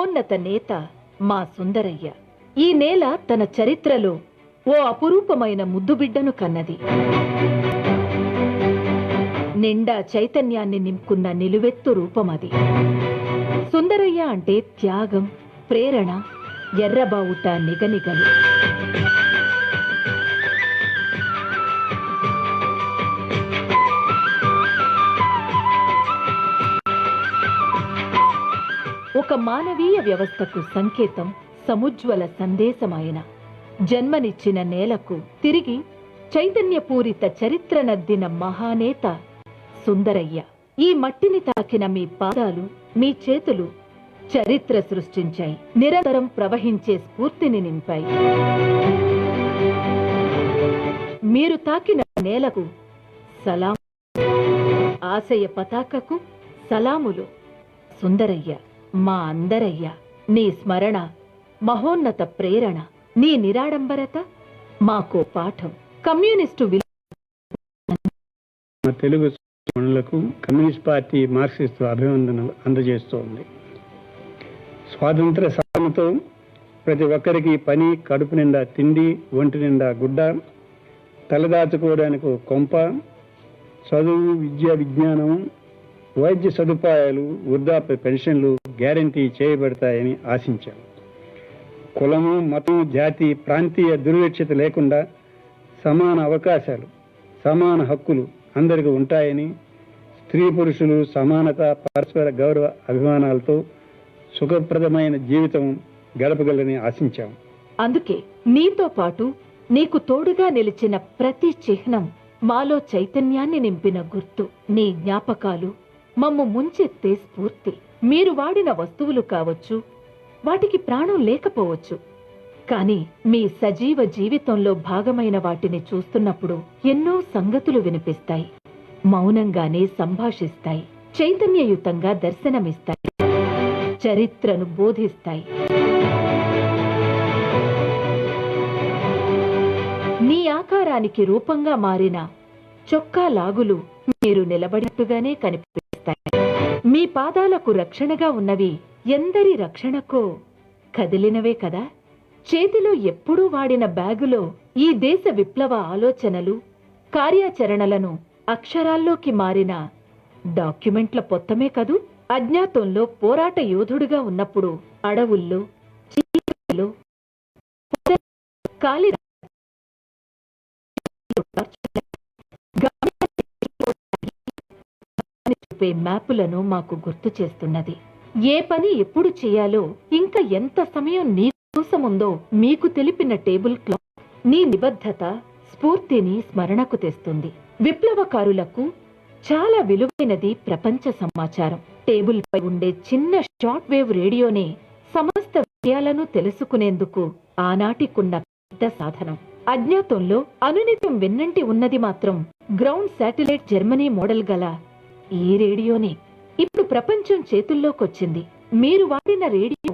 మహోన్నత నేత మా సుందరయ్య. ఈ నేల తన చరిత్రలో ఓ అపురూపమైన ముద్దుబిడ్డను కన్నది. నిండా చైతన్యాన్ని నింపుకున్న నిలువెత్తు రూపమది. సుందరయ్య అంటే త్యాగం ప్రేరణ ఎర్రబావుట నిగనిగలు. ఒక మానవీయ వ్యవస్థకు సంకేతం సముజ్వల సందేశమైన జన్మనిచ్చిన నేలకు తిరిగి చైతన్యపూరిత చరిత్రనద్దిన మహానేత సుందరయ్య. ఈ మట్టిని తాకిన మీ పాదాలు మీ చేతులు చరిత్ర సృష్టించాయి. నిరంతరం ప్రవహించే స్ఫూర్తిని నింపాయి. మీరు తాకిన నేలకు సలాం ఆశయ పతాకకు సలాములు. సుందరయ్య మా అందరయ్య నీ స్మరణ మహోన్నత ప్రేరణ నీ నిరాడంబరత మాకో పాఠం. Communist Telugu communist party marxist అభివందనలు అందజేస్తోంది. స్వాతంత్ర సాధనతో ప్రతి ఒక్కరికి పని కడుపు నిండా తిండి ఒంటి నిండా గుడ్డ తలదాచుకోవడానికి కొంప చదువు విద్య విజ్ఞానం వైద్య సదుపాయాలు వృద్ధాప్య పెన్షన్లు గ్యారంటీ చేయబడతాయని ఆశించాం కులము మతం జాతి ప్రాంతీయ దుర్వేక్షత లేకుండా సమాన అవకాశాలు సమాన హక్కులు అందరికీ ఉంటాయని స్త్రీ పురుషులు సమానత పరస్పర గౌరవ అభిమానాలతో సుఖప్రదమైన జీవితం గడపగలని ఆశించాం. అందుకే నీతో పాటు నీకు తోడుగా నిలిచిన ప్రతి చిహ్నం మాలో చైతన్యాన్ని నింపిన గుర్తు నీ జ్ఞాపకాలు మమ్ము ముంచెత్తే స్ఫూర్తి. మీరు వాడిన వస్తువులు కావచ్చు వాటికి ప్రాణం లేకపోవచ్చు. కాని మీ సజీవ జీవితంలో భాగమైన వాటిని చూస్తున్నప్పుడు ఎన్నో సంగతులు వినిపిస్తాయి. మౌనంగానే సంభాషిస్తాయి. చైతన్యయుతంగా దర్శనమిస్తాయి. చరిత్రను బోధిస్తాయి. నీ ఆకారానికి రూపంగా మారిన చొక్కా లాగులు మీరు నిలబడినట్టుగానే కనిపిస్తాయి. మీ పాదాలకు రక్షణగా ఉన్నవి ఎందరి రక్షణకో? కదిలినవే కదా? చేతిలో ఎప్పుడూ వాడిన బ్యాగులో ఈ దేశ విప్లవ ఆలోచనలు కార్యాచరణలను అక్షరాల్లోకి మారిన డాక్యుమెంట్ల పొత్తమే కదూ? అజ్ఞాతంలో పోరాట యోధుడుగా ఉన్నప్పుడు అడవుల్లో కాలి చూపే మ్యాపులను మాకు గుర్తు చేస్తున్నది. ఏ పని ఎప్పుడు చేయాలో ఇంకా ఎంత సమయం నీ కోసముందో మీకు తెలిపిన టేబుల్ క్లాక్ నీ నిబద్ధత స్ఫూర్తిని స్మరణకు తెస్తుంది. విప్లవకారులకు చాలా విలువైనది ప్రపంచ సమాచారం. టేబుల్ పై ఉండే చిన్న షార్ట్ వేవ్ రేడియోనే సమస్త విషయాలను తెలుసుకునేందుకు ఆనాటికున్న పెద్ద సాధనం. అజ్ఞాతంలో అనునిత్యం వెన్నంటి ఉన్నది మాత్రం గ్రౌండ్ శాటిలైట్ జర్మనీ మోడల్ గల ఈ రేడియోనే ఇప్పుడు ప్రపంచం చేతుల్లోకొచ్చింది. మీరు వాడిన రేడియో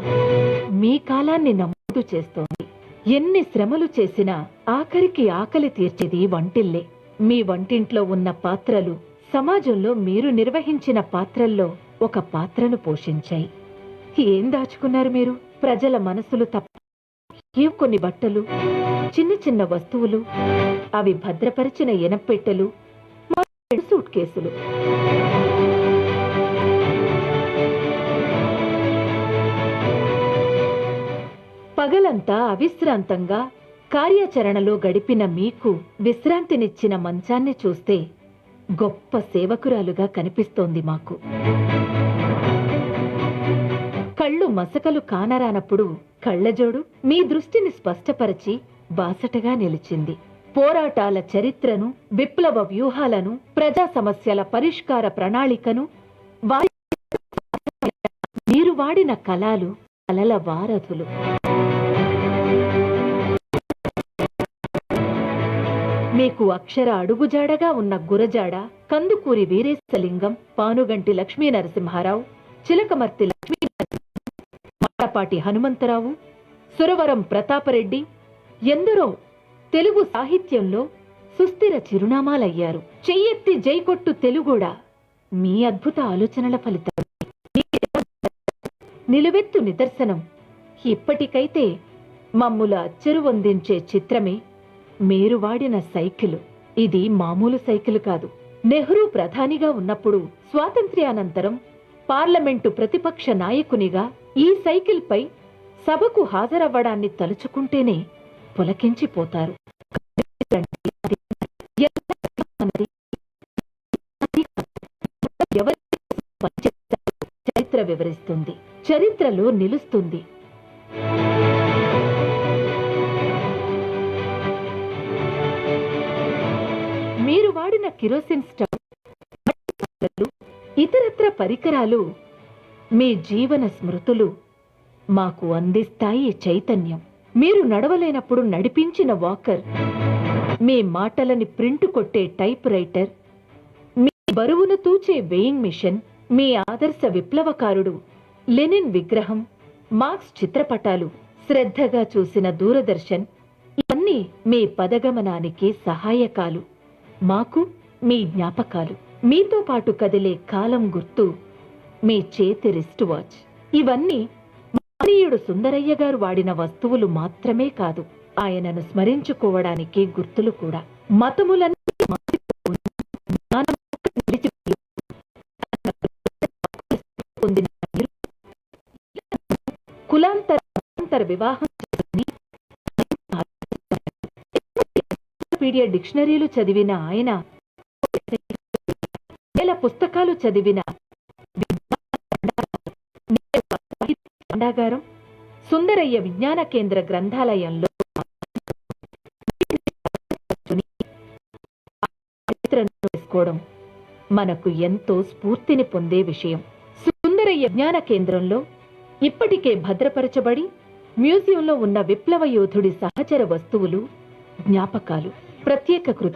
మీ కాలాన్ని నమోదు చేస్తోంది. ఎన్ని శ్రమలు చేసినా ఆఖరికి ఆకలి తీర్చేది వంటిల్లే. మీ వంటింట్లో ఉన్న పాత్రలు సమాజంలో మీరు నిర్వహించిన పాత్రల్లో ఒక పాత్రను పోషించాయి. ఏం దాచుకున్నారు మీరు? ప్రజల మనసులు తప్ప. ఏ కొన్ని బట్టలు చిన్న చిన్న వస్తువులు అవి భద్రపరిచిన ఎనపెట్టెలు సూట్ కేసులు. పగలంతా అవిశ్రాంతంగా కార్యాచరణలో గడిపిన మీకు విశ్రాంతినిచ్చిన మంచాన్ని చూస్తే గొప్ప సేవకురాలుగా కనిపిస్తోంది మాకు. కళ్ళు మసకలు కానరానప్పుడు కళ్ళజోడు మీ దృష్టిని స్పష్టపరిచి బాసటగా నిలిచింది. పోరాటాల చరిత్రను విప్లవ వ్యూహాలను ప్రజా సమస్యల పరిష్కార ప్రణాళికను వారి మీరు వాడిన కళాలు కలల వారధులు. మీకు అక్షర అడుగుజాడగా ఉన్న గురజాడ కందుకూరి వీరేశలింగం పానుగంటి లక్ష్మీ నరసింహారావు చిలకమర్తి లక్ష్మీ మాటపాటి హనుమంతరావు సురవరం ప్రతాపరెడ్డి ఎందరో తెలుగు సాహిత్యంలో సుస్థిర చిరునామాలయ్యారు. చెయ్యెత్తి జైకొట్టు తెలుగుడా? మీ అద్భుత ఆలోచనల ఫలితం. నిలువెత్తు నిదర్శనం. ఇప్పటికైతే మమ్ముల అచ్చెరువొందించే చిత్రమే మీరు వాడిన సైకిలు. ఇది మామూలు సైకిల్ కాదు. నెహ్రూ ప్రధానిగా ఉన్నప్పుడు స్వాతంత్ర్యానంతరం పార్లమెంటు ప్రతిపక్ష నాయకునిగా ఈ సైకిల్పై సభకు హాజరవ్వడాన్ని తలుచుకుంటేనే పులకించిపోతారు. చరిత్ర వివరిస్తుంది. చరిత్రలో నిలుస్తుంది. మీరు వాడిన కిరోసిన్ స్టవ్ ఇతరత్ర పరికరాలు మీ జీవన స్మృతులు మాకు అందిస్తాయి చైతన్యం. మీరు నడవలేనప్పుడు నడిపించిన వాకర్ మీ మాటలని ప్రింట్ కొట్టే టైప్ రైటర్ మీ బరువును తూచే వేయింగ్ మిషన్ మీ ఆదర్శ విప్లవకారుడు లెనిన్ విగ్రహం మార్క్స్ చిత్రపటాలు శ్రద్ధగా చూసిన దూరదర్శన్ ఇవన్నీ మీ పదగమనానికి సహాయకాలు. మాకు మీ జ్ఞాపకాలు. మీతో పాటు కదిలే కాలం గుర్తు మీ చేతి రిస్ట్ వాచ్ ఇవన్నీ భారతీయుడు సుందరయ్య గారు వాడిన వస్తువులు మాత్రమే కాదు ఆయనను స్మరించుకోవడానికి గుర్తులు కూడా. మతములన్నీ కులాంతర వివాహం పీడియా డిక్షనరీలు చదివిన ఆయన వేల పుస్తకాలు చదివిన భాండాగారం సుందరయ్య విజ్ఞాన కేంద్ర గ్రంథాలయంలో మనకు ఎంతో స్ఫూర్తిని పొందే విషయం. సుందరయ్య జ్ఞాన కేంద్రంలో ఇప్పటికే భద్రపరచబడి మ్యూజియంలో ఉన్న విప్లవ యోధుడి సహచర వస్తువులు జ్ఞాపకాలు ప్రత్యేక కృత